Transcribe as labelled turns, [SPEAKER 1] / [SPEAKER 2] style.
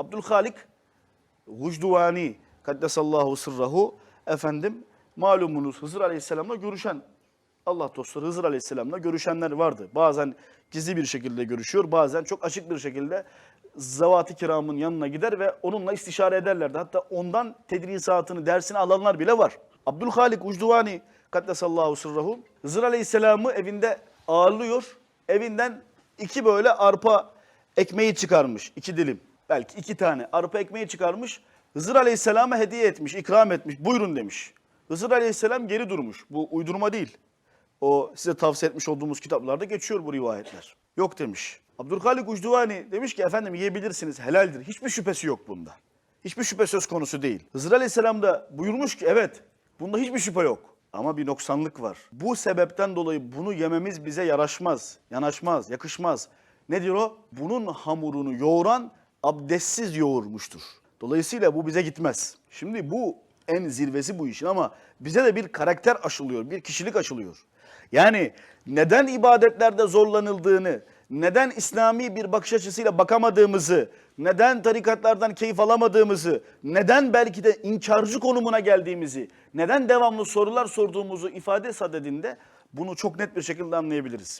[SPEAKER 1] Abdülhalik Vucduvani Kaddesallahu sırrahu efendim malumunuz Hızır Aleyhisselam'la görüşen Allah dostları Hızır Aleyhisselam'la görüşenler vardı. Bazen gizli bir şekilde görüşüyor, bazen çok açık bir şekilde Zavat-ı Kiram'ın yanına gider ve onunla istişare ederlerdi. Hatta ondan tedrisatını, dersini alanlar bile var. Abdülhalik Ucduvani Kaddesallahu sırrahu Hızır Aleyhisselam'ı evinde ağırlıyor. Evinden iki böyle arpa ekmeği çıkarmış, iki dilim. Belki iki tane arpa ekmeği çıkarmış. Hızır Aleyhisselam'a hediye etmiş, ikram etmiş. Buyurun demiş. Hızır Aleyhisselam geri durmuş. Bu uydurma değil. O size tavsiye etmiş olduğumuz kitaplarda geçiyor bu rivayetler. Yok demiş. Abdülhalik Ucduvani demiş ki efendim yiyebilirsiniz helaldir. Hiçbir şüphesi yok bunda. Hiçbir şüphe söz konusu değil. Hızır Aleyhisselam da buyurmuş ki evet bunda hiçbir şüphe yok. Ama bir noksanlık var. Bu sebepten dolayı bunu yememiz bize yaraşmaz, yanaşmaz, yakışmaz. Ne diyor o? Bunun hamurunu yoğuran abdestsiz yoğurmuştur. Dolayısıyla bu bize gitmez. Şimdi bu en zirvesi bu işin ama bize de bir karakter aşılıyor, bir kişilik aşılıyor. Yani neden ibadetlerde zorlanıldığını, neden İslami bir bakış açısıyla bakamadığımızı, neden tarikatlardan keyif alamadığımızı, neden belki de inkarcı konumuna geldiğimizi, neden devamlı sorular sorduğumuzu ifade sadedinde bunu çok net bir şekilde anlayabiliriz.